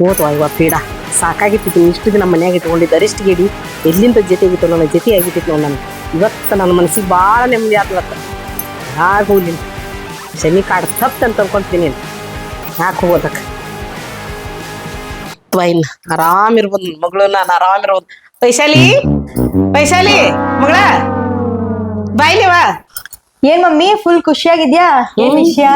ಹೋದ್ವಾ ಇವ ಪೀಡ ಸಾಕಾಗಿತ್ತು, ಇಷ್ಟು ದಿನ ಮನ್ಯಾಗ ಇಟ್ಕೊಂಡಿದ್ದ ಅರೆಸ್ಟ್ ಗೇಡಿ. ಎಲ್ಲಿಂದ ಜೊತೆಗಿತ್ತು ನನ್ನ ಜೊತೆ ಆಗಿತ್ತು ನೋಡಿ ನಾನು ಇವತ್ತು ನನ್ನ ಮನಸ್ಸಿಗೆ ಭಾಳ ನೆಮ್ಮದಿ ಆಗ್ಲತ್ತ ಯಾಕೆ ಹೋಗ್ಲಿಲ್ಲ. ಶನಿ ಕಾಡ್ ತಪ್ಪು ಅಂತ ಅನ್ಕೊಂತೀನಿ ಯಾಕೆ ಹೋಗೋದಕ್ಕೆ? ವೈನ್, ಆರಾಮ್ ಇರ್ಬೋದು ನನ್ನ ಮಗಳು, ನಾನು ಆರಾಮ್ ಇರ್ಬೋದು. ವೈಶಾಲಿ ವೈಶಾಲಿ ಮಗಳ. ಬಾಯ್ಲಿವಾ ಏನ್ ಮಮ್ಮಿ ಫುಲ್ ಖುಷಿಯಾಗಿದ್ಯಾ? ಏನ್ ವಿಷಯ?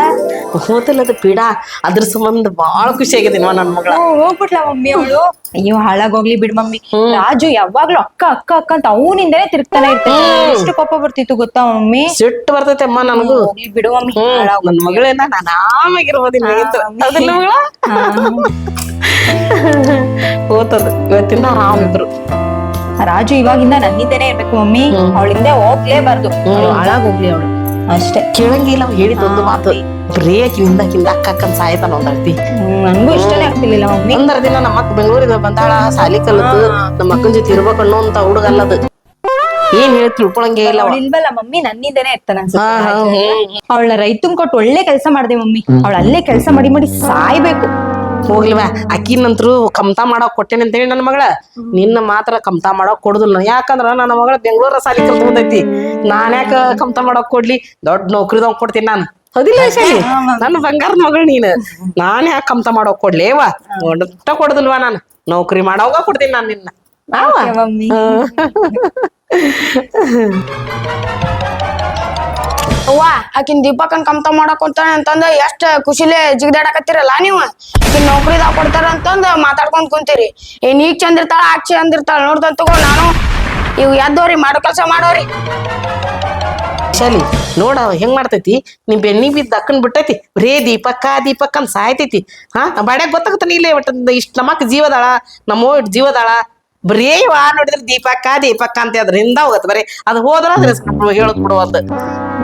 ಹೋತಲ್ಲ ಅದು ಪೀಡ. ಅದ್ರ ಸಂಬಂಧ ಬಾಳ ಖುಷಿ ನನ್ ನನ್ನ ಮಗಳ ಹೋಗ್ಬಿಟ್ಲ ಮಮ್ಮಿ ಅವಳು. ಅಯ್ಯೋ ಹಾಳಾಗೋಗ್ಲಿ ಬಿಡ್ ಮಮ್ಮಿ. ರಾಜು ಯಾವಾಗ್ಲೂ ಅಕ್ಕ ಅಕ್ಕ ಅಕ್ಕ ಅಂತ ಅವನಿಂದನೇ ತಿರುಗ್ತಾನೆ ಇರ್ತಾನೆ. ಎಷ್ಟು ಕೋಪ ಬರ್ತಿತ್ತು ಗೊತ್ತಾ ಮಮ್ಮಿ? ಸಿಟ್ಟು ಬರ್ತೈತೆ ಅಮ್ಮ ನನಗೂ. ಹೋಗ್ಲಿ ಬಿಡು ಮಮ್ಮಿ ನನ್ ನನ್ನ ಮಗಳೇನ ನಾನು ಅದನ್ನ ಮಗಳ? ಹೋತದ. ಇವತ್ತಿಂದ ಆರಾಮ್ ಇದ್ರು. ರಾಜು ಇವಾಗಿಂದ ನನ್ನಿಂದನೇ ಇರ್ಬೇಕು ಮಮ್ಮಿ. ಅವಳಿಂದ ಹೋಗ್ಲೇಬಾರ್ದು. ಹಾಳಾಗೋಗ್ಲಿ ಅವಳು. ಅಷ್ಟೇ. ಕೇಳಂಗಿಲ್ಲ ಹೇಳಿದ ಒಂದು ಮಾತು. ಬ್ರೇಕ್ ಕಿಂದ ಕಿಂದ ಅಕ್ಕ ಅಕ್ಕನ್ ಸಾಯ್ತಾನ ಒಂದರ್ತಿ ನಂಗೂ ನನ್ಗೂ ಇಷ್ಟನೇ ಆಗ್ತಿರ್ಲಿಲ್ಲ ಮಮ್ಮಿ ಒಂದರ ದಿನ ನಮ್ಮ ಅಕ್ಕ ಬೆಂಗಳೂರಿಂದ ಬಂದಾಳ ಸಾಲಿ ಕಲಿತು ನಮ್ಮ ಅಕ್ಕನ ಜೊತೆ ಇರ್ಬೇಕು ಅನ್ನೋ ಅಂತ ಹುಡುಗಲ್ಲದು ಏನ್ ಹೇಳಿ ತಿಳ್ಕೊಳಂಗೆ ಇಲ್ಲ ಅವ. ಅವಳು. ಇಲ್ವಲ್ಲ ಮಮ್ಮಿ? ನನ್ನಿಂದನೇ ಇರ್ತಾನ ಹಾ, ಅವಳ ರೈತನ್ ಕೊಟ್ಟು ಒಳ್ಳೆ ಕೆಲಸ ಮಾಡ್ದೆ ಮಮ್ಮಿ. ಅವಳ ಅಲ್ಲೇ ಕೆಲಸ ಮಾಡಿ ಮಾಡಿ ಸಾಯ್ಬೇಕು. ಹೋಗ್ಲಿವ. ಅಕ್ಕಿನಂತ್ರು ಕಮತಾ ಮಾಡಕ್ ಕೊಟ್ಟೇನೆ ಅಂತ ಹೇಳಿ ನನ್ನ ಮಗಳ. ನಿನ್ನ ಮಾತ್ರ ಕಮತಾ ಮಾಡಕ್ ಕೊಡುದಿಲ್ಲ. ಯಾಕಂದ್ರ ನನ್ನ ಮಗಳ ಬೆಂಗಳೂರ ಸಾಲಿ ಕಲ್ತು ಬಂದೈತಿ ನಾನ್ ಯಾಕ ಕಮ್ತಾ ಮಾಡಕ್ ಕೊಡ್ಲಿ? ದೊಡ್ಡ ನೌಕರಿದವ್ ಕೊಡ್ತೀನಿ ನಾನು. ಹೌದಿಲ್ಲ ಶಾಲಿ ನನ್ನ ಬಂಗಾರದ ಮಗಳು ನೀನು. ನಾನ್ ಯಾಕೆ ಕಮ್ತಾ ಮಾಡಕ್ ಕೊಡ್ಲೇವ? ಒಟ್ಟ ಕೊಡುದಿಲ್ವಾ ನಾನು. ನೌಕರಿ ಮಾಡೋವಾಗ ಕೊಡ್ತೀನಿ ನಾನು ನಿನ್ನ. ಮಮ್ಮಿ? ಅವ್ವ, ಆಕಿನ್ ದೀಪಕನ್ ಕಮ್ತ ಮಾಡಕ್ ಅಂತಂದ ಎಷ್ಟ್ ಖುಷಿಲೇ ಜಿಗ್ದಾಡಕತ್ತಿರಲ್ಲ ನೀವು? ಆಕಿನ್ ನೌಕರಿದಾಗ ಕೊಡ್ತಾರ ಅಂತಂದ ಮಾತಾಡ್ಕೊಂಡ್ ಕುಂತೀರಿ. ಏ ಈಗ ಚಂದ ಇರ್ತಾಳ ಆಗ ಚಂದ ನೋಡ್ದಂತ ನಾನು. ಇವ್ ಎದ್ದವ್ರಿ ಮಾಡೋ ಕೆಲಸ ಮಾಡೋರಿ. ಶಾಲಿ ನೋಡ ಹೆಂಗ್ ಮಾಡ್ತೈತಿ? ನಿಮ್ ಬೆನ್ನಿ ಬಿದ್ದ ಅಕ್ಕನ್ ಬಿಟ್ಟೈತಿ. ಬರೇ ದೀಪಕ್ಕ ದೀಪಕ್ಕ ಅಂತ ಸಾಯ್ತೈತಿ. ಹಾ ಬಾಡ್ಯಾಗ ಗೊತ್ತಾಗತ್ತ ನೀಲೇ ಒಟ್ಟ ಇಷ್ಟ ನಮ್ಮಕ್ಕ ಜೀವದಾಳ ನಮ್ಮೋ ಜೀವದಾಳ. ಬರೇ ವಾ ನೋಡಿದ್ರೆ ದೀಪಕ್ಕ ದೀಪಕ್ಕ ಅಂತ ಅದ್ರಿಂದ ಹೋಗತ್ ಬರೀ. ಅದ್ ಹೋದ್ರ ಅದ್ರ ಹೇಳದ್ ಬಿಡುವಲ್ದು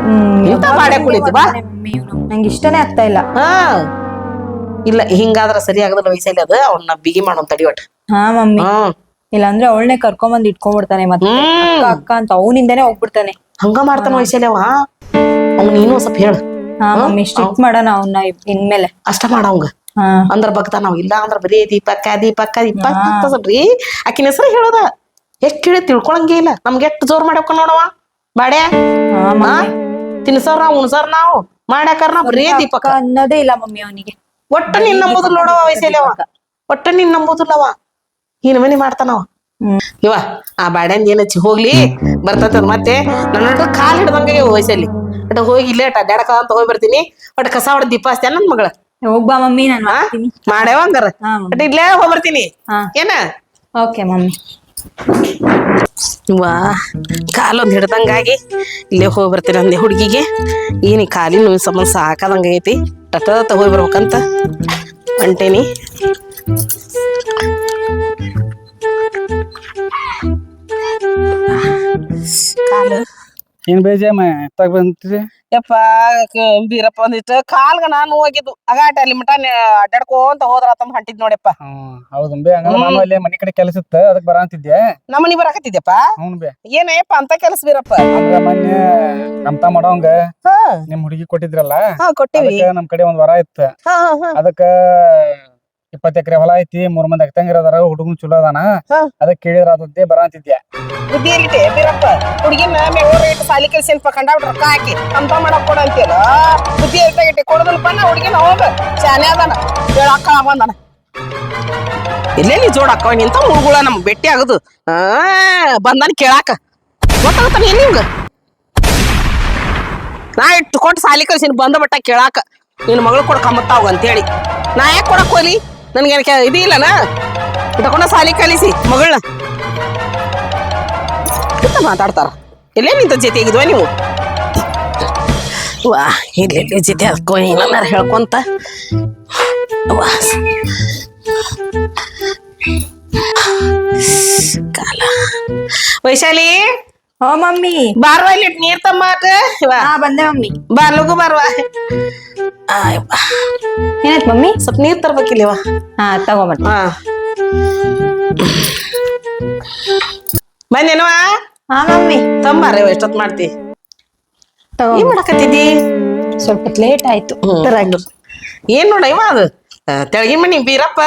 ಹ್ಮ್, ಇಂಥ ಬಾಡೆ ಕುಳಿತು ಬಾ. ನಂಗೆ ಇಷ್ಟನೇ ಆಗ್ತಾ ಇಲ್ಲ. ಹಾ. ಇಲ್ಲ ಹಿಂಗಾದ್ರ ಸರಿ ಆಗದ ವಯಸ್ಸಲ್ಲಿ ಅದ ಅವ್ನ ಬಿಗಿ ಮಾಡೋನ್ ತಡಿ ಒಟ್ಟ. ಹಾ ಮಮ್ಮಿ. ಹ್ಮ್ ಇಲ್ಲಾಂದ್ರೆ ಅವಳನ್ನೇ ಕರ್ಕೊಂಬಂದ್ ಇಟ್ಕೊಂಡ್ಬಿಡ್ತಾನೆ ಮತ್ತೆ. ಅಕ್ಕ ಅಕ್ಕ ಅಂತ ಅವನಿಂದನೇ ಹೋಗ್ಬಿಡ್ತಾನೆ. ಹಂಗ ಮಾಡ್ತಾನ ವಯಸ್ಸಲ್ಲಿ ಅವ? ಅವ್ನ ನೀನು ಒಂದ್ ಸ್ವಲ್ಪ ಹೇಳು. ಹಾ ಮಮ್ಮಿ ಸ್ಟ್ರಿಕ್ಟ್ ಮಾಡೋಣ ಅವನ್ನ ಇನ್ಮೇಲೆ. ಅಷ್ಟ ಮಾಡ ಅವಂಗ. ಅಂದ್ರ ಭಕ್ತ ನಾವ್ ಇಲ್ಲ ಅಂದ್ರ ಬರೀ ದೀಪಕ್ಕ ದೀಪಕ್ಕ ದೀಪಕ್ರಿ ಆಕಿನ ಹೆಸರು ಹೇಳೋದ. ಎಷ್ಟ್ ಕೇಳಿ ತಿಳ್ಕೊಳಂಗೇ ಇಲ್ಲ. ನಮ್ಗೆ ಎಷ್ಟ್ ಜೋರ್ ಮಾಡ್ಯಾಕ ನೋಡವ ಬಾಡ್ಯ. ತಿನ್ಸರ್ ನಾವ್ ಉಣ್ಸರ್ ನಾವು. ಮಾಡ್ಯಾಕರ್ ನಾವ್ ಬರೀ ದೀಪಕ ದೀಪಕ್ಕ. ಅನ್ನೋದೇ ಇಲ್ಲ ಮಮ್ಮಿ ಅವನಿಗೆ. ಒಟ್ಟ ನಿನ್ ನಂಬುದಿಲ್ಲ ನೋಡವ ವಯಸ್ಸಲ್ಲವ ಒಟ್ಟ ನಿನ್ ನಂಬುದಿಲ್ಲವ ಈ ಮನಿ ಮಾಡ್ತಾನವ ಅವ ಇವ ಆ ಬಾಡ್ಯಂದ್ ಏನ್ ಹಚ್ಚಿ ಹೋಗ್ಲಿ. ಬರ್ತದ ಮತ್ತೆ. ನನ್ನ ಕಾಲ್ ಹಿಡ್ದಂಗೆ ವಯಸ್ಸಲ್ಲಿ ಬಟ್ ಹೋಗಿ ಇಲ್ಲೇ ಅಡ್ಡಾಡಕ ಅಂತ ಹೋಗಿ ಬರ್ತೀನಿ ಒಟ್ಟ ಕಸ ಹೊಡೆದ್ ದೀಪ ನನ್ ಮಗಳ? ಹೋಗ್ಬಾ ಮಮ್ಮಿ ನಾನು ಮಾಡ್ತೀನಿ. ಮಾಡ್ಯಾವ ಹಂಗಾರ? ಹಾ ಒಟ್ಟ ಇಲ್ಲೇ ಹೋಗಿ ಬರ್ತೀನಿ ಹಾ. ಏನ? Okay mummy. ವಾ ಕಾಲೊಂದ್ ಹಿಡ್ದಂಗಾಗಿ ಇಲ್ಲೇ ಹೋಗಿ ಬರ್ತೀನಿ ಅಂದೆ ಹುಡುಗಿಗೆ. ಏನು ಈ ಕಾಲಿನ ನೋವು ಸಂಬಂಧ ಸಾಕಾದಂಗ ಐತಿ ಟಟ ಹೋಗಿ ಬರ್ಬೇಕಂತ ಹೊಂಟೇನಿ. ಕಾಲು. ಏನ್ ಬೇಜಾಮ ಎತ್ತಾಗ ಬಂತ್ರಿ ಯಪ್ಪ ಬೀರಪ್ಪ ಒಂದಿಷ್ಟು ಕಾಲ್ಗ ನಾನು ಹೋಗಿದ್ದು. ಅಗಾಟ ಅಲ್ಲಿ ಮಟ ಅಡ್ಡಾಡ್ಕೊಂತ ಹೋದ್ರ ತಮ್ಮ ಹೊಂಟಿದ್ ನೋಡಪ್ಪ. ಹೌದು ಬೇ. ನಾನು ಅಲ್ಲಿ ಮನಿ ಕಡೆ ಕೆಲಸ ಇತ್ತ ಅದಕ್ ಬರಾಂತಿದ್ದೆ ನಮ್ಮನಿ ಬರಾಕತ್ತಿದ್ಯಪ್ಪ? ಹ್ಞೂ ಬೇ. ಏನಯ್ಯಪ್ಪ ಅಂತ ಕೆಲಸ ಬೀರಪ್ಪ. ಅಂದ್ರ ಮೊನ್ನೆ ಕಮ್ತಾ ಮಾಡೋಂಗ ನಿಮ್ ಹುಡುಗಿ ಕೊಟ್ಟಿದ್ರಲ್ಲ? ಹಾ ಕೊಟ್ಟಿವಿ. ಅದಕ್ಕ ನಮ್ ಕಡೆ ಒಂದ್ ವರ ಇತ್ತ. ಅದಕ್ಕ ಇಪ್ಪತ್ ಎಕರೆ ಹೊಲ ಐತಿ ಮೂರ್ ಮಂದಿ ಅಕ್ಕಂಗಿರ ಅದಾರ ಹುಡುಗನ್ ಚಲೋ ಅದಾನ. ಹಾ. ಅದಕ್ ಕೇಳಿದ್ರ ಅದಂತೆ ಬರಾಂತಿದ್ದೆ ಬುದ್ಧಿ ಎಲ್ಲಿಟ್ಟೆ ಬೀರಪ್ಪ ಹುಡುಗಿನ ಮೇವ್ರ ಇಟ್ಟು ಸಾಲಿ ಕೆಲಸ ಅನ್ಪ ಕಂಡಾಬಿಟ್ರ ರೊಕ್ಕ ಹಾಕಿ ಅಂತ ಮಾಡಕ್ ಕೊಡ ಅಂತೀಯಲ್ಲ? ಬುದ್ಧಿ ಎಲ್ತಾಗಿಟ್ಟೆ ಕೊಡದಲ್ಪ ನಾ ಹುಡುಗಿನ ಹೋಗ. ಶಾನೆ ಅದಾನ. ಹೇಳಕ್ಕ ಬಂದಾನ ಇಲ್ಲೇ ನೀ ಜೋಡಕ್ಕ ನಿಂತ ಮುಳುಗುಳ ನಮ್ ಭೇಟಿ ಆಗುದು. ಆ ಬಂದಾನ ಕೇಳಾಕ. ಗೊತ್ತಾಗತ್ತಾನ ಏನ್ ನಿಮ್ಗ ನಾ ಇಟ್ಟು ಕೊಟ್ಟು ಸಾಲಿ ಕಲ್ಸಿನ ಬಂದ ಬಟ್ಟ ಕೇಳಾಕ. ನಿನ್ನ ಮಗಳು ಕೊಡ್ಕೊಂಬತ್ತಾವ ಅಂತೇಳಿ. ನಾ ಯಾಕೆ ಕೊಡಕ್ ಹೋಗ್ಲಿ? ನನ್ಗೇನ್ ಕೆ ಇದು ಇಲ್ಲನ? ತಗೊಂಡ ಸಾಲಿ ಕಲಿಸಿ ಮಗಳನ್ನ. ಅಂತ ಮಾತಾಡ್ತಾರ? ಎಲ್ಲೇ ನಿಂತ ಜೊತೆ ಆಗಿದ್ವ ನೀವು? ವಾ ಇಲ್ಲಿ ಜೊತೆ ಅದಕ್ಕೋ ಏನಾರ ಹೇಳ್ಕೊಂತ. ವಾ. ಕಾಲ. ವೈಶಾಲಿ? ಹೋ ಮಮ್ಮಿ. ಬಾರ್ವಾ ಇಲ್ಲಿ ನೀರ್ ತಮ್ಮಾಕ ಹಾ ಬಂದೆ ಮಮ್ಮಿ. ಬಾ ಲಗು ಬಾರ್ವಾ. ಏನಾಯ್ತು ಮಮ್ಮಿ? ಸ್ವಲ್ಪ ನೀರ್ ತರ್ಬೇಕಿಲ್ಲ ಹಾ ಹಾ. ಬಂದೇನವಾ ಹಾ ಮಮ್ಮಿ. ತಂಬಾರ ಎಷ್ಟೊತ್ ಮಾಡ್ತಿ? ಏನ್ ಮಾಡಕತ್ತಿದ್ದಿ? ಸ್ವಲ್ಪ ಲೇಟ್ ಆಯ್ತು. ಏನ್ ನೋಡ ಇವ ಅದು? ತೆಳಗಿ ಮನಿ ಬೀರಪ್ಪ.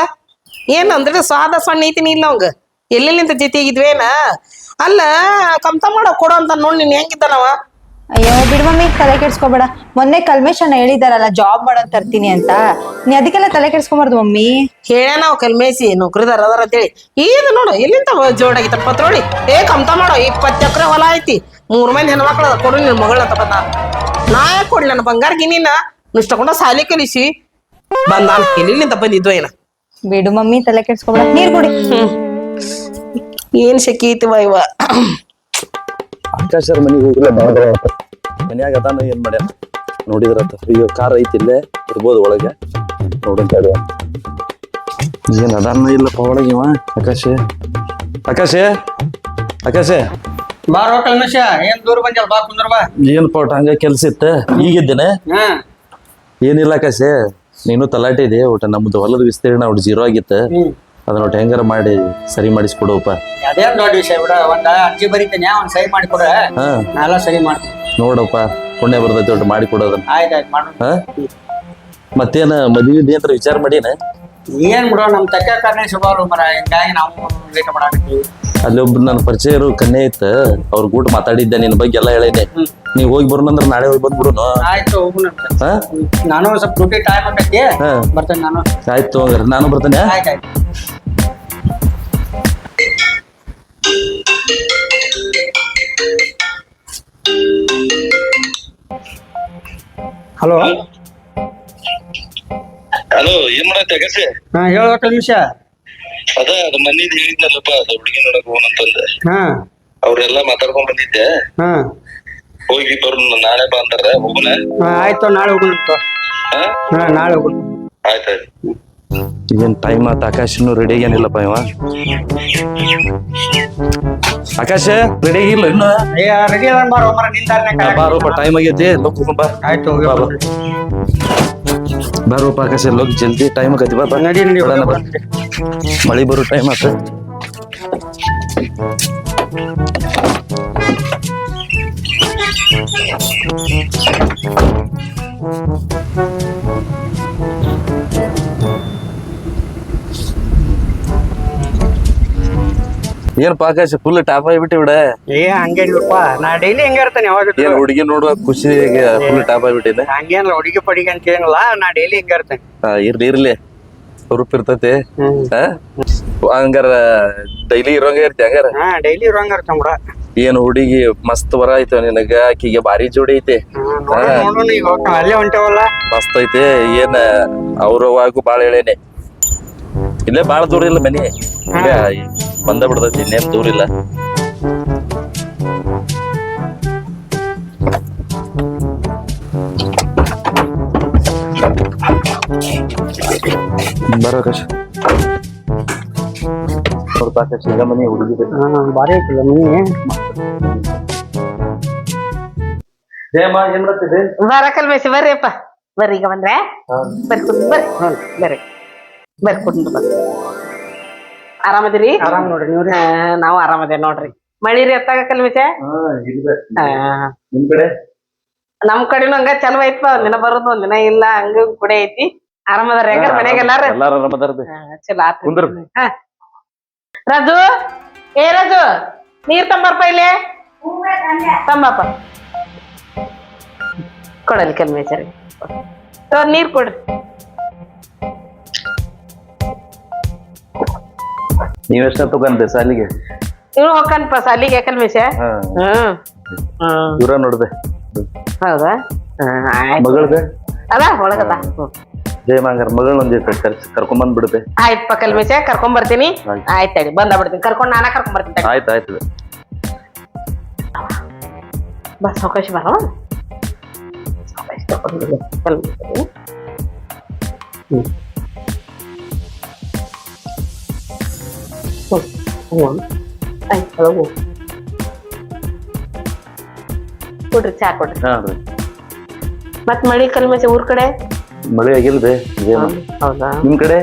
ಏನ್ ಅಂದ್ರೆ ಸ್ವಾದ ಸಣ್ಣ ಐತಿನಿ ಇಲ್ಲ ಅವಂಗ. ಎಲ್ಲೆಲ್ಲಿಂದ ಜೊತೆಗಿದ್ವೇನ ಅಲ್ಲ ಕಮ್ತ ಮಾಡೋ ಕೊಡು ಅಂತ ನೋಡ್ ನೀನ್ ಹೆಂಗಿದ್ದಾನವ. ಅಯ್ಯೋ ಬಿಡ್ ಮಮ್ಮಿ ತಲೆ ಕೆಡ್ಸ್ಕೊಬೇಡ. ಮೊನ್ನೆ ಕಲ್ಮೇಶ್ ಅಣ್ಣ ಹೇಳಿದಾರಲ್ಲ ಜಾಬ್ ಮಾಡೋದ್ ತರ್ತೀನಿ ಅಂತ. ನೀ ಅದಕ್ಕೆಲ್ಲ ತಲೆ ಕೆಡ್ಸ್ಕೊಬಾರ್ದು ಮಮ್ಮಿ. ಹೇಳ ಅವ್ ಕಲ್ಮೇಸಿ ನೌಕರಿದಾರ ಅದಾರ ಅಂತೇಳಿ. ಇದು ನೋಡು ಎಲ್ಲಿಂದ ಜೋಡಾಗಿತ್ತ ಪತ್ರೋಳಿ ಏ ಕಮ್ತ ಮಾಡೋ ಇಪ್ಪತ್ತು ಎಕರೆ ಹೊಲ ಐತಿ. ಮೂರ್ ಮಂದಿ ಹೆಣ್ಮಕ್ಳು ಅದ ಕೊಡು ನಿನ್ ಮಗಳ ಅಂತ ಬಂದ ನಾ ಯಾಕೆ ಕೊಡ್ಲಿ ನನ್ನ ಬಂಗಾರ ಗಿನಿನ? ನಿಷ್ಟಕೊಂಡ ಸಾಲಿ ಕಲಿಸಿ. ಬಂದ ಎಲ್ಲಿಂದ ಬಂದಿದ್ವ ಏನ? ಬಿಡು ಮಮ್ಮಿ ತಲೆ ಕೆಡ್ಸ್ಕೊಬೇಡ. ನೀರ್ ಕುಡಿ. ಹ್ಮ್. ಏನ್ ಶೆಕಿ ಐತಿವ ಇವ? ಆಕಾಶರ ಮನೆಗೆ ಹೋಗಿಲ್ಲ ಮನ್ಯಾಗ ಅದಾನ ಏನ್ ಮಾಡ್ಯಾನ? ನೋಡಿದ್ರ ಅಯ್ಯೋ ಕಾರ್ ಐತಿ ಇಲ್ಲೇ ಇರ್ಬೋದು ಒಳಗೆ. ನೋಡಂತ ಹೇಳುವ ಏನ್ ಅದಾನ ಇಲ್ಲಪ್ಪ ಒಳಗೆ ಇವ? ಆಕಾಶ? ಆಕಾಶ? ಆಕಾಶ? ಬಾರೋ ಏನ್ ದೂರ ಬಂದ್ಯಲ್ಲ ಬಾ ಕುಂದ್ರ ಬಾ. ಏನಪ್ಪ ಒಟ್ಟು ಹಂಗ ಕೆಲ್ಸ ಇತ್ತ? ಈಗಿದ್ದೇನೆ? ಹಾ. ಏನಿಲ್ಲ ಆಕಾಶ ನೀನು ತಲಾಟೆ ಇದೆ ಒಟ್ಟ ನಮ್ದು ಹೊಲದ ವಿಸ್ತೀರ್ಣ ಒಟ್ಟು ಜೀರೋ ಆಗಿತ್ತು. ಅದನ್ನ ಒಟ್ಟು ಹೆಂಗಾರ ಮಾಡಿ ಸರಿ ಮಾಡಿಸ್ಕೊಡಪ್ಪ. ಅದೇನ್ ದೊಡ್ಡ ವಿಷಯ ಬಿಡ ಒಂದ ಅರ್ಜಿ ಬರೀತೀನಿ ಒಂದ್ ಸಹಿ ಮಾಡಿ ಕೊಡ. ಹಾ. ನಾ ಎಲ್ಲ ಸರಿ ಮಾಡ್ತೀನಿ ನೋಡಪ್ಪ ಪುಣ್ಯ ಬರ್ತೈತಿ ಒಟ್ಟು ಮಾಡಿ ಕೊಡೋದನ್ನ. ಆಯ್ತ್ ಆಯ್ತ್ ಮಾಡು. ಹಾ? ಮತ್ತೇನ ಮದ್ವಿದ್ ಏನ್ರ ವಿಚಾರ ಮಾಡೀನ? ಏನ್ ಬಿಡೋ ನಮ್ ತಕ್ಕ ಕಾರಣ ಶುಭಾರು ಮರ ಹಿಂಗಾಗಿ ನಾವು ವೇಟ್ ಮಾಡಾಕತ್ತೀವಿ. ಅಲ್ಲಿ ಒಬ್ರು ನನ್ನ ಪರಿಚಯ ಇರೋ ಕನ್ಯೆ ಇತ್ತು ಅವ್ರ ಕೂಡ ಮಾತಾಡಿದ್ದೆ ನಿನ್ ಬಗ್ಗೆ ಎಲ್ಲ ಹೇಳಿದೆ ನೀ ನೀವ್ ಹೋಗಿ ಬರೋಣ ಅಂದ್ರೆ ನಾಳೆ ಹೋಗಿ ಬಂದ್ಬಿಡು. ಆಯ್ತು ಹೋಗುಣ ಹಾ? ನಾನು ಒಂದ್ ಸ್ವಲ್ಪ ಡ್ಯೂಟಿ ಟೈಮ್ ಆಗೈತಿ ಹಾ. ಬರ್ತೇನೆ ನಾನು. ಆಯ್ತು ಹಂಗಾರೆ. ನಾನು ಬರ್ತೇನೆ? ಆಯ್ತ್ ಆಯ್ತು. ಹಲೋ ಹಲೋ ಏನ್ ಮಾಡತ್ತೆ ಅಗಸೆ ಹಾ ಹೇಳುವ ಕಲ್ಮಿಷ ಅದ ಅದು ಮನಿದ್ ಹೇಳಿದ್ನಲ್ಲಪ್ಪ ಅದು ಹುಡುಗಿ ನೋಡಕ್ ಹೋಗಂತಂದ ಹಾ. ಅವ್ರೆಲ್ಲಾ ಮಾತಾಡ್ಕೊಂಡ್ ಬಂದಿದ್ದೆ. ಹಾ. ಹೋಗಿ ಬರೋಣ ನಾಳೆ ಬಾ ಅಂತಾರ ಹೋಗುನ ಹಾ ಆಯ್ತು ನಾಳೆ ಹೋಗುಣ ಹಾ? ಹಾ ನಾಳೆ ಹೋಗುಣ. ಆಯ್ತಾಯ್ತು ಏನ್ ಟೈಮ್ ಆತ ಆಕಾಶ ಇನ್ನು ರೆಡಿ ಏನಿಲ್ಲಪ್ಪ ಇವ ಆಕಾಶ ರೆಡಿ ಆಗಿಲ್ಲ ಇನ್ನು ಏ ರೆಡಿ ಅದ ಬಾರೋ ಮರ ನಿಂದಾರ್ನೆ ಬಾರಪ್ಪ ಟೈಮ್ ಆಗೈತಿ ಲೋಕ್ ಹೋಗೋಣ ಬಾ ಆಯ್ತು ಹೋಗಿ ಬಾ, ಬಾ. ಬಾರಪ್ಪ ಆಕಾಶ ಲೋಕ್ ಜಲ್ದಿ ಟೈಮ್ ಆಗೈತಿ ಬಾ ಬಾ. ನಡಿ ನಡಿ ಬಿಡೋಣ ಬಾ. ಮಳಿ ಬರೋ ಟೈಮ್ ಆತ ಏನಪ್ಪ ಆಕಾಶ ಫುಲ್ ಟಾಪ್ ಆಗಿಬಿಟ್ಟು ಬಿಡ. ಏ ಹಂಗೇನಿಲ್ಲಪ್ಪ ನಾ ಡೈಲಿ ಹಂಗೆ ಇರ್ತಾನೆ ಯಾವಾಗ ಏನ್ ಹುಡುಗಿ ನೋಡುವ ಖುಷಿ ಫುಲ್ ಟಾಪ್ ಆಗಿಬಿಟ್ಟಿದೆ ಹಂಗೇನಿಲ್ಲ ಹುಡುಗಿ ಪಡಿಗೆ ಅಂತ ಏನಿಲ್ಲ. ನಾ ಡೈಲಿ ಹಿಂಗ ಇರ್ತೇನೆ. ಇರ್ಲಿ ಇರ್ಲಿ. ಸ್ವರೂಪ ಇರ್ತತಿ. ಹಂಗಾರ ಡೈಲಿ ಇರೋಂಗ ಇರ್ತಿ ಹಂಗಾರ? ಹಾ ಡೈಲಿ ಇರೋಂಗೆ ಇರ್ತೇನೆ ಬಿಡ. ಏನ್ ಹುಡುಗಿ ಮಸ್ತ್ ವರ ಐತೆ ನಿನಗ? ಆಕಿಗೆ ಭಾರಿ ಜೋಡಿ ಐತೆ. ನೋಡೋಣ ನೋಡೋಣ ಈಗ ಹೋಗ್ತಾವ ಅಲ್ಲೇ ಹೊಂಟೇವಲ್ಲ? ಮಸ್ತ್ ಐತಿ ಏನ್ ಅವ್ರವಾಗೂ ಬಾಳ ಹೇಳೇನೆ ಇಲ್ಲೇ ಬಾಳ ದೂರ ಇಲ್ಲ ಮನಿ. ಇಲ್ಲೇ ಬಂದ ಬಿಡ್ತೈತಿ ಇನ್ನೇನ್ ದೂರ ಇಲ್ಲ. ಬರೋ ಕಷ್ಟ ಮನಿ ಹುಡುಗಿ ಭಾರಿ ಐತಿಲ್ಲ ಮನಿ. ಹೇಮ ಏನ್ ಮಾಡ್ತಿದ್ದೆ? ಬರ ಕಲ್ಮೇಸಿ ಬರ್ರಿ ಅಪ್ಪ ಬರ್ರಿ ಈಗ ಬಂದ್ರೆ. ಬರ್ರಿ ಕುಂದ್ ಬರ್ರಿ. ಹ್ಞೂ ಬರ್ರಿ. ಬರ್ರಿ ಕುಂದ್ ಬರ್ರಿ. ಆರಾಮದಿರಿ? ಆರಾಮ್ ನೋಡ್ರಿ ನೀವ್ರಿ? ಆ, ನಾವು ಆರಾಮದೇ ನೋಡ್ರಿ. ಮಳಿ ರೀ ಎತ್ತಾಗ ಕಲ್ಮೇಶ? ಹಾ. ನಿಮ್ ಕಡೆ? ನಮ್ ಕಡೆನು ಹಂಗ ಚಲೋ ಐತ್ಪ. ಒಂದಿನ ಬರೋದು ಒಂದಿನ ಇಲ್ಲ. ಹಂಗ ಕೂಡ ಐತಿ. ಆರಾಮದಾರ ಹೆಂಗಾರ ಮನ್ಯಾಗ ಎಲ್ಲಾರು? ಎಲ್ಲಾರು ಚಲೋ ಆತ್ ಕುಂದ್ರು. ಹಾ. ರಾಜು? ಏ ರಾಜು? ನೀರ್ ತಂಬರ್ಪ ಇಲ್ಲಿ? ತಂಬಪ್ಪ ಕೊಡಲಿ ಕಲ್ಮೇಶರಿ ನೀರ್ ಕೊಡ್ರಿ. ನೀವೆಷ್ಟ ಎಷ್ಟ ತಗೊಂಡ್ರೆ ಸಾಲಿಗೆ ಇವ್ನು ಹೋಗ್ಕನ್ಪ ಸಾಲಿಗೆ ಕಲ್ಮೇಶ ಹಾ. ಹ್ಮ್. ಹ್ಮ್. ದೂರ ನೋಡ್ದೆ. ಹೌದಾ? ಮಗಳದ ಅದ ಒಳಗದ. ಹ್ಮ್. ಮಗಳು ಮಂಗಾರ ಮಗಳ ಒಂದಿಟ್ಟು ಕರ್ಸ್ ಕರ್ಕೊಂಡ್ ಬಂದ್ಬಿಡುತ್ತೆ. ಆಯ್ತಪ್ಪ ಕಲ್ಮೇಶ ಕರ್ಕೊಂಡ್ ಬರ್ತೀನಿ. ಆಯ್ತು. ಆಯ್ತು ಹೇಳಿ ಬಂದ ಬಿಡ್ತೀನಿ ಕರ್ಕೊಂಡ್ ನಾನ ಕರ್ಕೊಂಡ್ ಬರ್ತೀನಿ ತಡಿ. ಆಯ್ತು ಆಯ್ತು ಬಾ ಅವಕಾಶ ಬರೋ ಸಾವಕಾಶ ತಗೊಂಡು ಕಲ್ಮೇಶ ಹ್ಞೂ ಆಯ್ತು ಒಳಗು ಕೊಡ್ರಿ ಚಾ ಕೊಡ್ರಿ. ಹಾ ರೀ ಮತ್ ಮಳಿ ಕಲ್ಮೇಶ ಊರ್ ಕಡೆ? ಮಳೆ ಆಗಿಲ್ದೆ ಜಯ ಮ- ಹೌದಾ? ನಿಮ್ ಕಡೆ?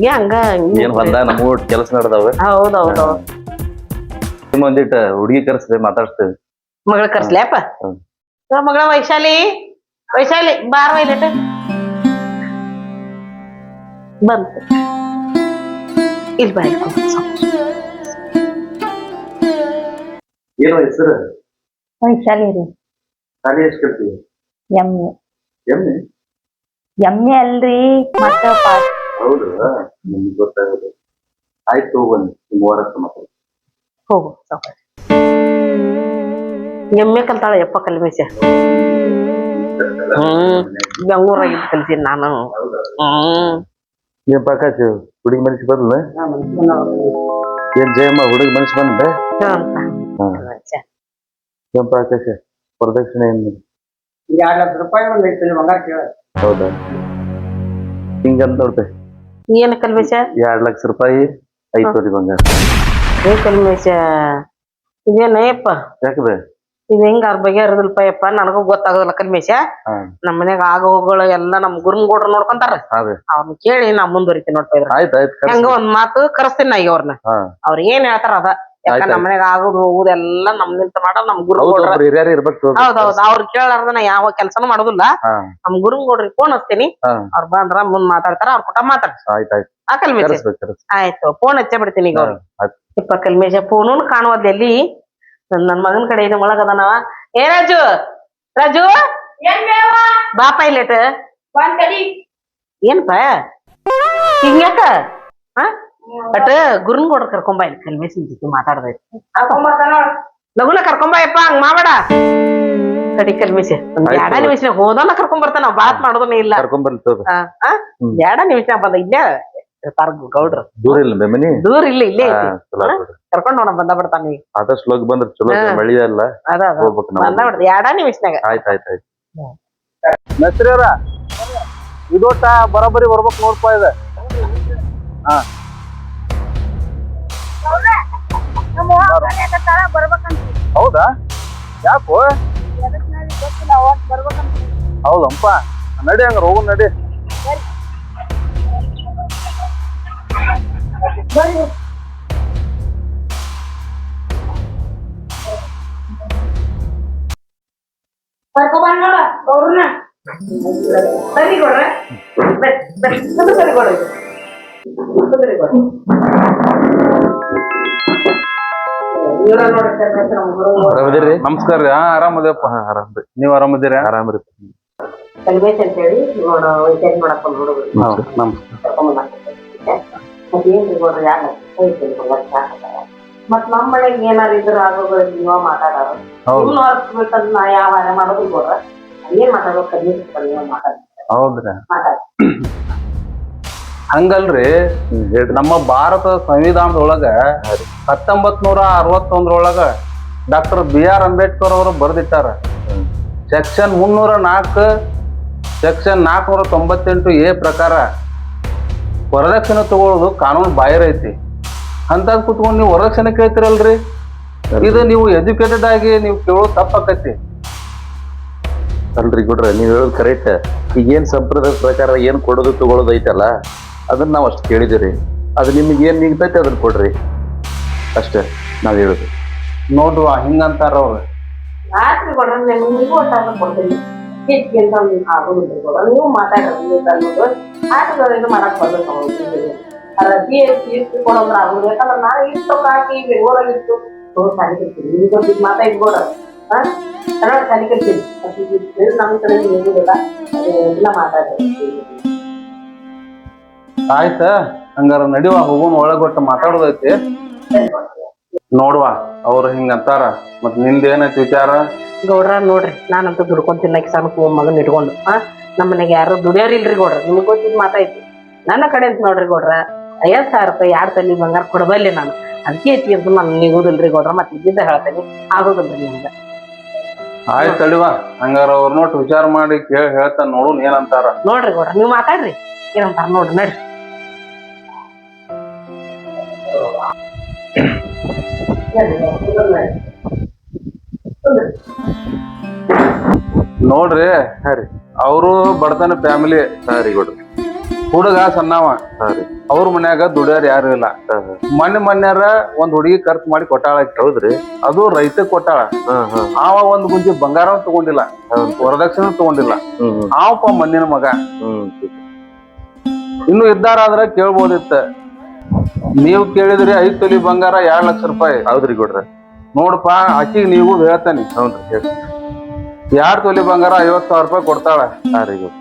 ಏ ಹಂಗ ಏನ್ ಬಂದ? ನಮ್ಮ ಕೆಲಸ ನಡೆದಾವ. ಹೌದೌದು ನಿಮ್ಮ ಒಂದಿಟ್ಟು ಹುಡುಗಿ ಕರ್ಸ್ದೆ ಮಾತಾಡ್ಸ್ತೇವೆ ಮಗಳ ಕರ್ಸ್ಲ್ಯಾಪ ಹ್ಮ್. ಮಗಳ ವೈಶಾಲಿ ವೈಶಾಲಿ ಬಾರ್ ವೈಲೆಟ್ ಬಂತು ಇಲ್ಲಿ ಬಾ ಏನು. ಏನೋ ಹೆಸರು? ವೈಶಾಲಿ ರೀ. ಶಾಲೆ ಎಷ್ಟು ಕಲ್ತೀವಿ ಎಮ್ಮೆ. ಎಮ್ಮೆ? ಎಮ್ಮೆ ಅಲ್ರಿ ಮತ್ತ ಹೌದು ನಿಮ್ಗೆ ಗೊತ್ತಾಗೋದು ಆಯ್ತು ಬನ್ನಿ ನಿಮ್ಮ ವಾರಕ್ಕೆ ಮತ್ತೆ ಹೋಗು ಸಾವ್ಕಾಶ. ಎಮ್ಮೆ ಕಲ್ತಾಳ ಯಪ್ಪ ಕಲ್ಮೇಶ ಹ್ಮ್ ಬೆಂಗಳೂರಾಗ ಇದ್ದು ಕಲ್ತೀನಿ ನಾನು ಹ್ಮ್ ಏನ್ ಪ್ರಕಾಶ್ ಹುಡುಗಿ ಮನಸ್ಸು ಬರಲ್ಲ ಏನ್ ಜಯಮ್ಮ ಹುಡುಗಿ ಮನಸ್ಸು ಬಂದೆ ಅಂತ ಏನ್ ಪ್ರಕಾಶ್ ವರದಕ್ಷಿಣೆ ಏನ್ ಎರಡ್ ಲಕ್ಷ ರೂಪಾಯಿ ಒಂದ್ ಐತಿ ಬಂಗಾರ ಕೇಳ ಹೌದಾ? ಹಿಂಗಂತ ನೋಡ್ತೆ. ಏನ್ ಕಲ್ಮೇಶ? ಎರಡ್ ಲಕ್ಷ ರೂಪಾಯಿ ಐದು ಕೋಟಿ ಬಂಗಾರ ಏ ಕಲ್ಮೇಶ ಇದೇನಯ್ಯಪ್ಪ? ಯಾಕಬೇ ಇದು ಹೆಂಗ ಅದ್ರ ಬಗ್ಗೆ ಯಪ್ಪ ನನಗೂ ಗೊತ್ತಾಗೋದಿಲ್ಲ ಕಲ್ಮೇಶ. ಹಾ. ನಮ್ಮ ಮನ್ಯಾಗ ಆಗ ಹೋಗೋಳು ಎಲ್ಲ ನಮ್ ಗುರುನ್ ಗೋಡ್ರ ನೋಡ್ಕೊಂತಾರ. ಅದೇ ಅವ್ರನ್ನ ಕೇಳಿ ನಾ ಮುಂದುವರಿತೀನಿ ನೋಡ್ತಾ ಇದ್ರ. ಆಯ್ತು ಆಯ್ತು ಹೆಂಗ ಒಂದ್ ಮಾತು ಕರೆಸ್ತೀನಿ ನಾ ಈಗ ಅವ್ರನ್ನ ಹಾ. ಅವ್ರ ಏನ್ ಹೇಳ್ತಾರ ಅದ. ಯಾಕ ಆಯ್ತ್ ನಮ್ಮ ಮನ್ಯಾಗ ಆಗೋದು ಹೋಗುದು ಎಲ್ಲ ನಮ್ ನಿಂತ ಮಾಡೋದ್ ನಮ್ ಗುರು ಹಿರಿಯರು ಇರ್ಬೇಕು ಹೌದೌದು ಅವ್ರ ಕೇಳಾರ್ದ ನಾ ಯಾವ ಕೆಲ್ಸನೂ ಮಾಡೋದಿಲ್ಲ. ನಮ್ ಗುರು ಕೊಡ್ರಿ ಫೋನ್ ಹಚ್ತೀನಿ. ಅವ್ರ ಬಂದ್ರ ಮುಂದ್ ಮಾತಾಡ್ತಾರ ಅವ್ರ ಕುಟ ಮಾತಾಡ ಆಯ್ತು ಆಯ್ತು. ಆ ಕಲ್ಮೇಶ. ಕರೆಸ್ಬೇಕು ಕರೆಸ್ ಆಯ್ತು ಫೋನ್ ಹಚ್ಚೇ ಬಿಡ್ತೀನಿ ಈಗ ಇಪ್ಪ ಕಲ್ಮೇಶ ಫೋನು ಕಾಣುವದ್ ಎಲ್ಲಿ? ನನ್ ಮಗನ್ ಕಡೆ ಇದು ಒಳಗದನವ. ಏ ರಾಜು ರಾಜು? ಬಾಪ ಇಲ್ಲೇಟ? ಏನ್ಪ? ಹಿಂಗ್ಯಾಕ? ಹಾ? ಬಟ್ ಗುರುನ್ ಕೊಡ್ರ ಕರ್ಕೊಂಬ ಇಲ್ಲಿ ಕಲ್ಮೇಶನ್ ಜೊತೆ ಮಾತಾಡ್ದೈತಿ ಲಗುನ ಕರ್ಕೊಂಬಯಪ್ಪ ಹಂಗ್ ಮಾಡಬೇಡ ಕಡಿ ಕಲ್ಮೇಶ. ಎರಡ ನಿಮಿಷ ಹೋದನ ಕರ್ಕೊಂಡ್ ಬರ್ತಾನ ನಾವ್ ಬಾತ್ ಮಾಡೋದನ್ನ ಇಲ್ಲ. ಕರ್ಕೊಂಡ್ ಆ? ಎರಡ ನಿಮಿಷ ಬಂದ ಇಲ್ಲೇ ಇರ್ತಾರ ಗೌಡ್ರು. ದೂರ ಇಲ್ಲ ಬೆಮನಿ ದೂರ ಇಲ್ಲ ಇಲ್ಲೇ ಹಾ. ಕರ್ಕೊಂಡ್ ನೋಡ ಬಂದ ಬಿಡ್ತಾನ ಈಗ. ಆದಷ್ಟು ಲೋಕ್ ಬಂದ್ರೆ ಚಲೋ ಹಾ. ಮಳಿ ಅಲ್ಲ. ಅದ ಬಂದ ಬಿಡ್ತ ಎರಡ ನಿಮಿಷನಾಗ. ಆಯ್ತು ಆಯ್ತು ಆಯ್ತು. ನಸ್ರಿಯವ್ರ ಇದೊಟ್ಟ ಬರೋಬ್ಬರಿ ಬರ್ಬೇಕು ನೋಡ್ಪ ಇದೆ. ಹೌದಾ? ಯಾಕೋ? ಹೌದಪ್ಪ. ನಡಿ ಹಂಗ ಹೋಗು ನಡಿ. ಕರ್ಕೊಂಡ್ ನೋಡ ಅವ್ರನ್ನ. ಸರಿ ಕೊಡ್ರೆ. ಸರಿ ಕೊಡ್ರಿ ಸರಿ ಕೊಡ್ರಿ ಆರಾಮದಿರಿ? ನಮಸ್ಕಾರ ರೀ. ಹಾ ಆರಾಮದೇವಪ್ಪ. ಆರಾಮ್ರಿ ನೀವ್ ಆರಾಮದಿರಿ? ಆರಾಮ್ರಿ ಕಲ್ಮೇಶ್ ಅಂತ ಹೇಳಿ ನೋಡ ವೈದ್ಯ ಮಾಡಕೊಂಡು ಹುಡುಗರು ನಮಸ್ಕಾರ ಮತ್ ಏನ್ರಿ ಕೊಡ್ರಿ ಯಾಕ ಮತ್ ನಮ್ಮ ಮನೆಗ್ ಏನಾರ ಇದ್ರ ನೀವ ಮಾತಾಡಾರ. ಹೌದು. ಇವ್ನು ಹೊರಸ್ಬೇಕಂತ ನಾ ಯಾವ ಏನ್ ಮಾತಾಡೋ ಕಲ್ಮೇಶ್ ನೀವ ಮಾತಾಡ ಹೌದ್ರಿ. ಮಾತಾಡ ಹಂಗಲ್ರಿ ನಮ್ಮ ಭಾರತ ಸಂವಿಧಾನದೊಳಗ ಹತ್ತೊಂಬತ್ ನೂರ ಅರವತ್ತೊಂದ್ರೊಳಗ ಡಾಕ್ಟರ್ ಬಿ ಆರ್ ಅಂಬೇಡ್ಕರ್ ಅವರು ಬರೆದಿಟ್ಟಾರ. ಸೆಕ್ಷನ್ ಮುನ್ನೂರ ನಾಲ್ಕು ಸೆಕ್ಷನ್ ನಾಲ್ಕುನೂರ ತೊಂಬತ್ತೆಂಟು ಎ ಪ್ರಕಾರ ವರದಕ್ಷಿಣೆ ತಗೊಳ್ಳೋದು ಕಾನೂನು ಬಾಹಿರ ಐತಿ. ಅಂತ ಕುತ್ಕೊಂಡು ನೀವು ವರದಕ್ಷಿಣೆ ಕೇಳ್ತಿರಲ್ರಿ? ಇದು ನೀವು ಎಜುಕೇಟೆಡ್ ಆಗಿ ನೀವು ಕೇಳೋದು ತಪ್ಪಾಕತಿ. ಅಲ್ರಿ ಗುಡ್ರ ನೀವು ಹೇಳೋದು ಕರೆಕ್ಟ್ ಈಗ ಏನ್ ಸಂಪ್ರದಾಯದ ಪ್ರಕಾರ ಏನು ಕೊಡೋದು ತಗೊಳ್ಳೋದು ಐತಲ್ಲ? ಅದನ್ನ ನಾವು ಅಷ್ಟು ಕೇಳಿದಿರಿ ಅದು ನಿಮ್ಗೆ ಏನ್ ನಿಗ್ತೈತೆ ಅದನ್ನ ಕೊಡ್ರಿ. ಅಷ್ಟೇ, ನಾವ್ ಹೇಳುದು. ನೋಡುವ ಹಿಂಗಂತಾರ ಅವ್ರು. ಕೊಡ್ತೀನಿ ಎಲ್ಲ ಮಾತಾಡ್ತೀನಿ ಆಯ್ತ? ಹಂಗಾರ ನಡಿವ ಹೋಗೋಣ ಒಳಗೊಟ್ಟು ಮಾತಾಡೋದೈತಿ. ನೋಡುವ ಅವ್ರು ಹಿಂಗಂತಾರ ಮತ್ನಿಂದ ಏನೈತಿ ವಿಚಾರ? ಗೌಡ್ರ ನೋಡ್ರಿ ನಾನಂತೂ ದುಡ್ಕೊಂತಿಲ್ಲ ಸಣ್ಣ ಮಗನ್ ಇಟ್ಕೊಂಡು ಹಾ ನಮ್ಮ ಮನೆಗೆ ಯಾರು ದುಡಿಯೋರಿಲ್ರಿ ಗೌಡ್ರ ನಿಮ್ಗೆ ಗೊತ್ತಿದ್ ಮಾತಾಯ್ತು ನನ್ನ ಕಡೆ ಅಂತ ನೋಡ್ರಿ ಗೌಡ್ರ ಐವತ್ತು ಸಾವಿರ ರೂಪಾಯಿ ಯಾರ ತಲೆ ಬಂಗಾರ ಕೊಡಬಲ್ಲೆ ನಾನು. ಅದಕ್ಕೆ ಐತಿ ಅಂತ ನಾನು ನಿಗೋದಿಲ್ರಿ ಗೌಡ್ರ ಮತ್ತೆ ಇದ್ದಿದ್ದ ಹೇಳ್ತೇನೆ ಆಗೋದಿಲ್ರಿ ನಿಮ್ಗೆ. ಆಯ್ತು ತಳಿವ ಹಂಗಾರ ಅವ್ರ ನೋಟ್ ವಿಚಾರ ಮಾಡಿ ಕೇಳಿ ಹೇಳ್ತಾನ ನೋಡು ಏನಂತಾರ ನೋಡ್ರಿ ಗೌಡ್ರ ನೀವು ಮಾತಾಡ್ರಿ ಏನಂತಾರ ನೋಡ್ರಿ ನಡ್ರಿ. ನೋಡ್ರಿ ಹರಿ ರೀ ಅವರು ಬಡತನ ಫ್ಯಾಮಿಲಿ ಸರಿ ರೀ ಗುಡ್ರ ಹುಡುಗ ಸಣ್ಣವ ಸರಿ. ರೀ ಅವ್ರ ಮನ್ಯಾಗ ದುಡಿಯೋರ್ ಯಾರು ಇಲ್ಲ. ಮೊನ್ನೆ ಮೊನ್ನೆರ ಒಂದ್ ಹುಡುಗಿ ಖರ್ಚು ಮಾಡಿ ಕೊಟ್ಟಾಳ. ಹೌದ್ರಿ? ಅದು ರೈತ ಕೊಟ್ಟಾಳ. ಆವ ಒಂದ್ ಗುಂಜಿ ಬಂಗಾರ ತಗೊಂಡಿಲ್ಲ ವರದಕ್ಷಿಣೆ ತಗೊಂಡಿಲ್ಲ. ಆವಪ್ಪ ಮಣ್ಣಿನ ಮಗ. ಇನ್ನು ಇದ್ದಾರಾದ್ರ ಕೇಳ್ಬೋದಿತ್ತ. ನೀವು ಕೇಳಿದ್ರಿ ಐದು ತೊಲಿ ಬಂಗಾರ ಎರಡು ಲಕ್ಷ ರೂಪಾಯಿ. ಹೌದ್ರಿ ಕೊಡ್ರಿ ನೋಡಪ್ಪ ಆಕಿಗೆ ನೀವು ಹೇಳ್ತಾನೆ. ಹೌದ್ರಿ ಹೇಳಿ. ಎರಡು ತೊಲಿ ಬಂಗಾರ ಐವತ್ ಸಾವಿರ ರೂಪಾಯಿ ಕೊಡ್ತಾಳ. ಹಾ ರೀ ಗೌಡ್ರ.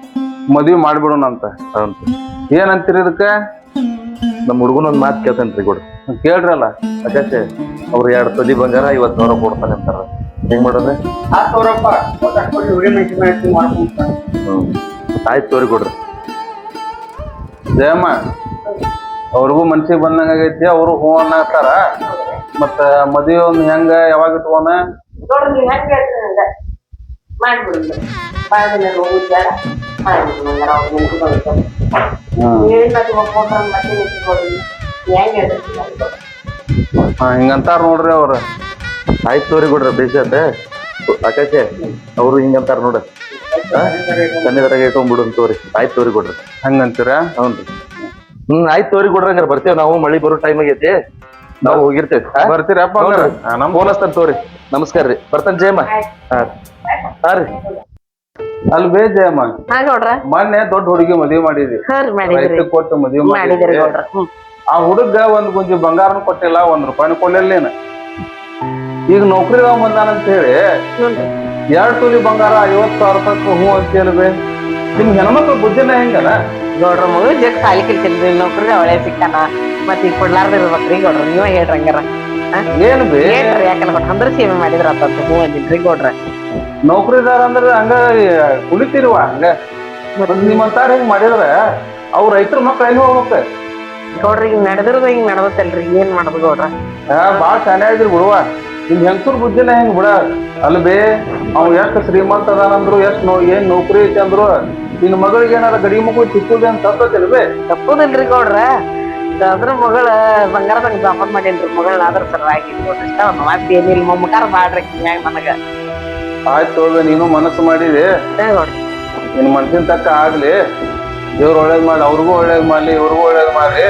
ಮದ್ವಿ ಮಾಡ್ಬಿಡೋಣಂತ ಹೌದ್ರಿ. ಏನಂತೀರಿ ಇದಕ್ಕೆ? ನಮ್ಮ ಹುಡುಗನ ಒಂದು ಮಾತು ಕೇಳ್ತೇನ್ರಿ ಗೌಡ್ರ. ಕೇಳ್ರಲ್ಲ. ಅಕಾಶೆ ಅವ್ರು ಎರಡು ತೊಲಿ ಬಂಗಾರ ಐವತ್ತು ಸಾವಿರ ಕೊಡ್ತಾನೆ ಅಂತಾರೆ. ಹೆಂಗ್ ಮಾಡೋದು ಹ್ಮ್. ಆಯ್ತು ತೋರಿ ಗೌಡ್ರ. ಜಯಮ್ಮ. ಅವ್ರಿಗೂ ಮನ್ಸಿಗೆ ಬಂದಂಗ ಆಗೈತಿ ಅವರು ಹೂ ಅನ್ನತಾರ ಮತ್ತ ಮದುವೆ ಒಂದು ಹೆಂಗ ಯಾವಾಗ. ಹಾ. ಹಿಂಗಂತಾರ ನೋಡ್ರಿ ಅವ್ರ. ಆಯ್ತು ತೋರಿ ಕೊಡ್ರಿ ಬೇಸತ್ತ ಆಕಾಶೆ ಅವ್ರು ಹಿಂಗಂತಾರ ನೋಡ್ರಿ ಸಣ್ಣದ್ರಾಗ ಇಟ್ಕೊಂಡ್ಬಿಡು ತೋರಿ. ಆಯ್ತು ತೋರಿ ಗೌಡ್ರ ಹಂಗಂತೀರ? ಹೌನ್ರಿ ಹ್ಮ್ ಆಯ್ತು ತೋರಿ ಕೊಡ್ರಿ ಹಂಗಾರ. ಬರ್ತೇವೆ ನಾವು ಮಳಿ ಬರೋ ಟೈಮ್ ಆಗೈತಿ. ನಾವು ಹೋಗಿರ್ತೇವೆ. ಬರ್ತೀರಪ್ಪ ಹಂಗಾರ? ನಮ್ ಫೋನ್ ಹಚ್ತಾನ ತೋರಿ. ನಮಸ್ಕಾರ ರೀ. ಬರ್ತಾನ ಜಯಮ್ಮ. ಹಾ ಅಲ್ವೇ ಹಾ ರೀ. ಬೇ ಜಯಮ್ಮ? ಹಾ ನೋಡ್ರ. ಮೊನ್ನೆ ದೊಡ್ಡ ಹುಡುಗಿ ಮದುವೆ ಮಾಡಿದ್ವಿ ಹಾ ರೀ ಮಾಡಿದ್ರಿ. ಕೊಟ್ಟು ಮದುವೆ ಮಾಡಿದ್ರಿ. ಹ್ಮ್. ಆ ಹುಡುಗ ಒಂದ್ ಗುಂಜಿ ಬಂಗಾರನು ಕೊಟ್ಟಿಲ್ಲ ಒಂದ್ ರೂಪಾಯಿ ಕೊಡ್ಲಿಲ್ಲ ಈಗ ನೌಕರಿದಾವ ಬಂದಾನಂತ ಹೇಳಿ ನೋಡ್ರಿ ಎರಡ್ ತೊಲಿ ಬಂಗಾರ ಐವತ್ ಸಾವಿರ ರೂಪಾಯಿ ಹೂ ಅಂತ ಹೇಳ್ಬೇ. ನಿಮ್ ಹೆಣ್ಮಕ್ಳು ಬುದ್ಧಿನ ಹೆಂಗದ? ಗೌಡ್ರ ಮಗು ಜಗ್ ಸಾಲಿ ಕಲ್ತಿಲ್ರಿ ನೌಕರಿ ಅವಳೆ ಸಿಕ್ಕಾನ. ಮತ್ತೆ ಈಗ ಕೊಡ್ಲಾರ್ದ ಇರ್ಬೇಕ್ರಿ ಗೌಡ್ರ ನೀವ ಹೇಳ್ರಿ ಹಂಗಾರ. ಏನು ಬೇ? ಏನ್ರಿ ಯಾಕಲ್ಲ ಅಂದ್ರ ಸೇವೆ ಮಾಡಿದ್ರ ಅಂತ ಹೂ ಅಂದಿನ್ರಿ ಗೌಡ್ರ. ನೌಕರಿದಾರ ಅಂದ್ರ ಹಂಗ ಕುಳಿತಿರುವ ಹಂಗ. ನಿಮ್ಮಂತಾರ ಹಿಂಗ್ ಮಾಡಿದ್ರ ಅವ್ರ ರೈತರ ಮಕ್ಳು ಎಲ್ಲಿ ಹೋಗ್ಬೇಕು? ಗೌಡ್ರ ಈಗ ನಡೆದಿರೋದು ಹಿಂಗ್ ನಡೆದತ್ತಲ್ರಿ ಏನ್ ಮಾಡೋದು ಗೌಡ್ರ? ಬಾಳ ಚೆನ್ನಾಗಿದ್ರಿ ಬಿಡುವ ನಿಮ್ ಹೆಂಗಸೂರ್ ಬುದ್ಧಿನ ಹೆಂಗ್ ಬಿಡ? ಅಲ್ಬೇ ಅವ್ ಎಷ್ಟ್ ಶ್ರೀಮಂತ ಅದಾನಂದ್ರು ಎಷ್ಟ್ ನೋ ಏನ್ ನೌಕರಿ ಐತಿ ಅಂದ್ರು ನಿನ್ ಮಗಳಿಗೆ ಏನಾರ ಗಡಿ ಮಗು ಚಿಕ್ಕುದೆ ಅಂತ ತಪ್ಪತ್ತಲ್ವೇ ತಪ್ಪದಿಲ್ರಿ ಗೌಡ್ರ. ಅದ್ರ ಮಗಳ ಬಂಗಾರದಂಗ ಜಾಪನ್ ಮಾಡೇನ್ರಿ. ಮಗಳ ಆದ್ರ ಸರ್ ನೋಡ್ರಿ. ಇಷ್ಟ ಅವ್ನ ಮಾತ್ ಏನಿಲ್ಲ ಮಮ್ಮಕಾರ ಮಾಡ್ರಿ ಹಿಂಗಾಗಿ ನನಗ. ಆಯ್ತು ನೀನು ಮನಸ್ಸು ಮಾಡಿದೆ ನಿನ್ ಮನ್ಸಿನ ತಕ್ಕ ಆಗ್ಲಿ. ದೇವ್ರ ಒಳ್ಳೇದ್ ಮಾಡಿ ಅವ್ರಿಗೂ ಒಳ್ಳೇದ್ ಮಾಡ್ಲಿ ಇವ್ರಿಗೂ ಒಳ್ಳೇದ್ ಮಾಡ್ಲಿ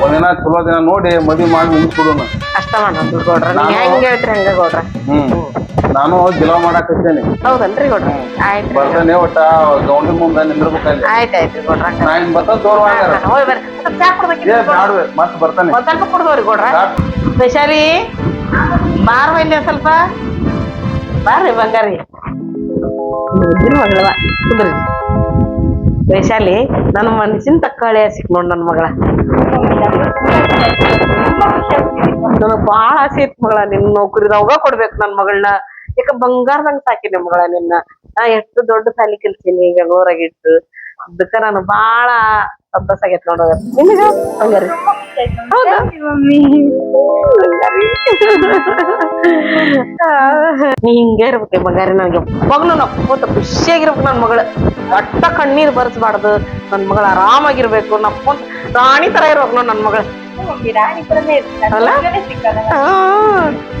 ಒಂದಿನ ಚಲೋ ದಿನ ನೋಡಿ ಮದ್ವಿ ಮಾಡಿ ಮುಗಿಸ್ಬಿಡುನು ಅಷ್ಟ ಮಾಡೋದು ಗೌಡ್ರ ನೀವ್ ಹೆಂಗ್ ಹೇಳ್ತೀರಿ ಹಂಗ ಗೌಡ್ರ? ಹ್ಮ್. ನಾನು ಗಿಲ ಮಾಡಕ್ ಹಚ್ಚೇನಿ ಹೌದನ್ರಿ ಗೌಡ್ರ ಆಯ್ತು ಬರ್ತಾನೆ ಒಟ್ಟ ಗೌಂಡಿ ಮುಂದೆ ನಿಂದಿರ್ಬೇಕಲ್ಲಿ. ಆಯ್ತು ಆಯ್ತು ಗೌಡ್ರ. ನಾ ಬರ್ತಾನ ತೋರ್ ಮಾಡ್ಯಾರ ಹೋಗಿ ಬರ್ರಿ. ಸ್ವಲ್ಪ ಚಾ ಏ ಕೊಡ್ಬೇಕಿತ್ತು ಬ್ಯಾಡ್ವೆ ಮತ್ ಬರ್ತಾನೆ. ಒಂದ್ ಸ್ವಲ್ಪ ಕುಡ್ದವ್ರಿ ಗೌಡ್ರ. ಸ್ಪೆಷಲಿ ಬಾರ ಇಲ್ಲಿ ಒಂದ್ ಸ್ವಲ್ಪ? ಬಾರ್ರಿ ಬಂಗಾರಿ. ಮುದ್ದಿನ ಮಗಳವ ಕುಂದ್ರಿ. ವೈಶಾಲಿ ನನ್ನ ಮನಸ್ಸಿನ ತಕ್ಕಳೆ ಸಿಕ್ ನೋಡ್ ನನ್ ಮಗಳ. ನನಗ್ ಬಾಳ ಆಸೆ ಐತ್ ಮಗಳ, ನಿನ್ ನೌಕರಿದವಾಗ ಕೊಡ್ಬೇಕು ನನ್ ಮಗಳನ್ನ. ಯಾಕ ಬಂಗಾರದಂಗ ಸಾಕಿನಿ ಮಗಳ ನಿನ್ನ. ನಾ ಎಷ್ಟು ದೊಡ್ಡ ಸಾಲಿ ಕಲ್ತೀನಿ ಈಗ ಇಟ್ಟು. ಅದಕ್ಕ ನಾನು ಬಾಳ ಸಂತೋಷ ಆಗೈತ್ ನೋಡ ನಿಮಗ ಹಂಗಾರಿ. ಹೌದಾ. ನೀ ಹಿಂಗೆ ಇರ್ಬೇಕು ಬಂಗಾರಿ ನನಗೆ. ಮಗಳು ನಕ್ಕೋತ ಖುಷಿಯಾಗಿರ್ಬೇಕು ನನ್ನ ಮಗಳು. ಒಟ್ಟ ಕಣ್ಣೀರು ಬರ್ಸ್ಬಾರ್ದು. ನನ್ನ ಮಗಳು ಆರಾಮಾಗಿರ್ಬೇಕು. ನಕ್ಕೊಂತ ರಾಣಿ ತರ ಇರ್ಬೇಕು ನೋಡ್ ನನ್ ಮಗಳು.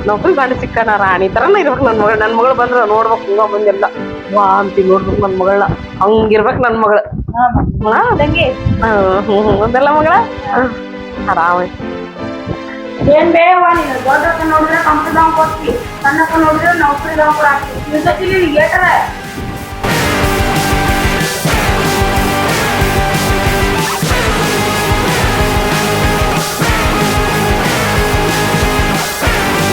ನೌಕರಿ ಗಂಡ ಸಿಕ್ಕನ ರಾಣಿ ತರನ ಇರ್ಬೇಕು ನನ್ನ ಮಗಳು. ನನ್ನ ಮಗಳು ಬಂದ್ರೆ ನೋಡ್ಬೇಕು ಹಿಂಗ ಬಂದೆಲ್ಲ. ವಾ ಅಂತಿ ನೋಡ್ಬೇಕು ನನ್ನ ಮಗಳನ್ನ ಹಂಗಿರ್ಬೇಕು ನನ್ನ ಮಗಳು. ಒಂದಲ್ಲ ಮಗಳ? ಹಾ, ಆರಾಮ. ಏನ್ ಬೇವ ನೀನು ದೊಡ್ಡಕ್ಕ ನೋಡಿದ್ರೆ ಕಂಪ್ನಿ ಕೊಡ್ತಿ ಸಣ್ಣಕ್ಕ ನೋಡಿದ್ರೆ ನೌಕರಿ ಕೊಡ್ತಿ ಏಟರ?